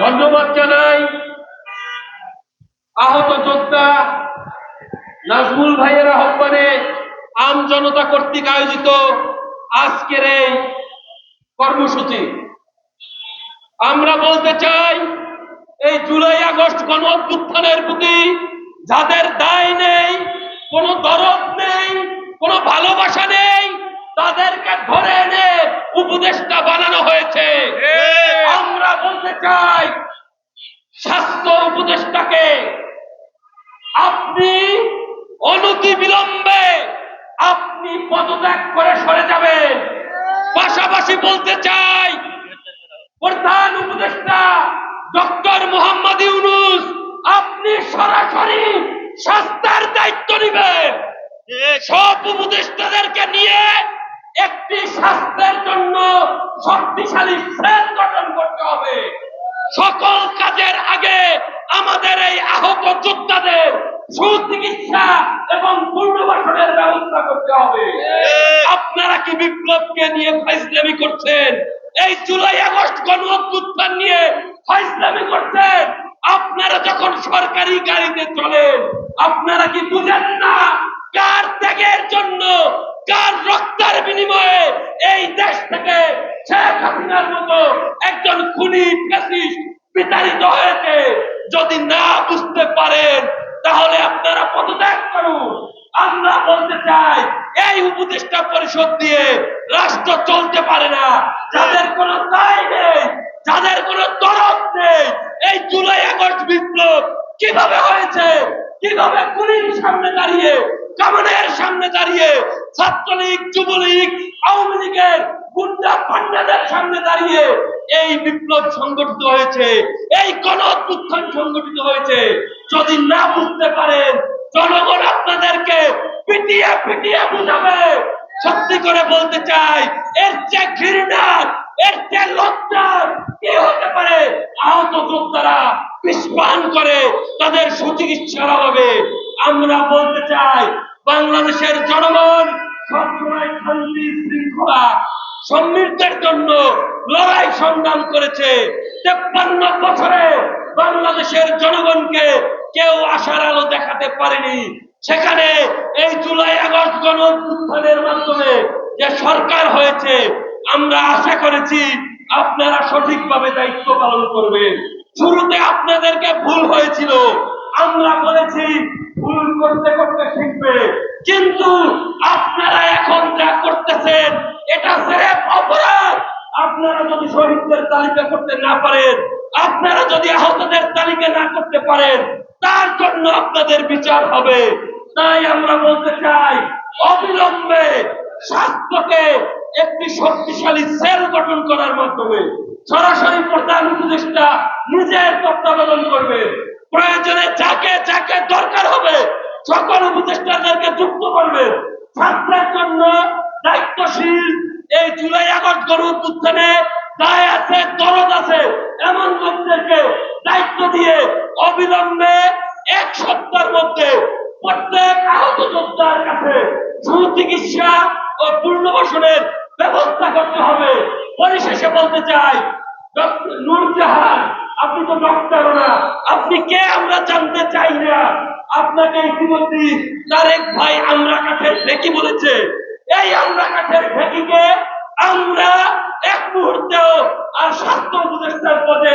ধন্যবাদ জানাই। আহত যোদ্ধা নাজমুল ভাইয়ের আহ্বানে আম জনতা কর্তৃক আয়োজিত আজকের এই কর্মসূচি। আমরা বলতে চাই, এই জুলাই আগস্ট গণ অভ্যুত্থানের প্রতি যাদের দায় নেই, কোনো দরদ নেই, কোনো ভালোবাসা নেই, তাদেরকে ধরে এনে উপদেষ্টা বানানো হয়েছে। আমরা বলতে চাই স্বাস্থ্য উপদেষ্টাকে আপনি অনতি বিলম্বে আপনি পদত্যাগ করে সরে যাবেন। পাশাপাশি বলতে চাই প্রধান উপদেষ্টা ডক্টর মোহাম্মদ ইউনুস আপনি সরাসরি স্বাস্থ্যের দায়িত্ব নেবেন। সব উপদেষ্টাদেরকে নিয়ে একটি স্বাস্থ্যের জন্য শক্তিশালী সেল গঠন করতে হবে। সকল কাজের আগে আমাদের এই আহত যোদ্ধাদের সুচিকিৎসা এবং পুনর্বাসনের ব্যবস্থা করতে হবে। আপনারা কি বিপ্লবকে নিয়ে ফাইজলামি করছেন? এই জুলাই আগস্ট গণ অভ্যুত্থান নিয়ে ফাইজলামি করছেন? আপনারা যখন সরকারি গাড়িতে চলেন আপনারা কি বুঝেন না? কার ত্যাগের জন্য কার রক্তের বিনিময়ে এই দেশ থেকে শেখ হাসিনার মতো একজন খুনি বিতাড়িত হয়েছে। যদি না বুঝতে পারেন, তাহলে আপনারা পদত্যাগ করুন। আমরা বলতে চাই, এই উপদেষ্টা পরিষদ দিয়ে রাষ্ট্র চলতে পারে না। যাদের কোনো দায় নেই, যাদের কোনো তরফ নেই, এই জুলাই আগস্ট বিপ্লব কীভাবে হয়েছে? কীভাবে গুলির সামনে দাঁড়িয়ে কামানের সামনে দাঁড়িয়ে ছাত্রলীগ, যুবলীগ, আওয়ামী লীগের গুন্ডা পান্ডাদের সামনে দাঁড়িয়ে এই বিপ্লব সংগঠিত হয়েছে, এই গণ সংগঠিত হয়েছে। যদি না বুঝতে পারেন, জনগণ আপনাদেরকে পিটিয়ে পিটিয়ে বুঝাবে। সত্যি করে বলতে চাই, এর চেয়ে ঘৃণা এর চেয়ে লজ্জা কি হতে পারে? আহত যোদ্ধারা বিস্ফান করে, তাদের সুচিকিৎসার অভাবে। আমরা বলতে চাই, বাংলাদেশের জনগণ সবসময় শান্তি শৃঙ্খলা, সমৃদ্ধের জন্য লড়াই সংগ্রাম করেছে। তেপ্পান্ন বছরে বাংলাদেশের জনগণকে কেউ আশার আলো দেখাতে পারেনি। সেখানে এই জুলাই আগস্ট গণ অভ্যুত্থানের মাধ্যমে যে সরকার হয়েছে, আমরা আশা করেছি আপনারা সঠিকভাবে দায়িত্ব পালন করবেন। শুরুতে আপনাদেরকে ভুল হয়েছিল। আমরা বলেছি করতে করতে শিখবে। কিন্তু আপনারা এখন যা করতেছেন, এটা অপরাধ। আপনারা যদি শহীদদের তালিকা করতে না পারেন, আপনারা যদি আহতদের তালিকা না করতে পারেন, তার জন্য আপনাদের বিচার হবে। তাই আমরা বলতে চাই, অবিলম্বে স্বাস্থ্যকে একটি শক্তিশালী সেল গঠন করার মাধ্যমে সরাসরি প্রধান উপদেষ্টা নিজের তত্ত্বাবধান করবে। প্রয়োজনে যাকে যাকে দরকার হবে সকল উপদেষ্টাদেরকে যুক্ত করবে, ছাত্রের জন্য দায়িত্বশীল এই জুলাই আগস্ট গণ উত্থানে দায় আছে, দরদ আছে এমন লোকদেরকে দায়িত্ব দিয়ে অবিলম্বে এক সপ্তাহের মধ্যে প্রত্যেক আহত যোদ্ধার কাছে সুচিকিৎসা ও পুনর্বাসনের ব্যবস্থা করতে হবে। পরিশেষে বলতে চাই নূরজাহান, আপনি তো ডক্টর না, আপনি কে আমরা জানতে চাই না? আপনাকে ইতিমধ্যে তারেক ভাই আমরা কাঠের ঢেকি বলেছে। এই আমরা কাঠের ঢেকিকে আমরা এক মুহূর্তেও আর স্বাস্থ্য উপদেষ্টার পদে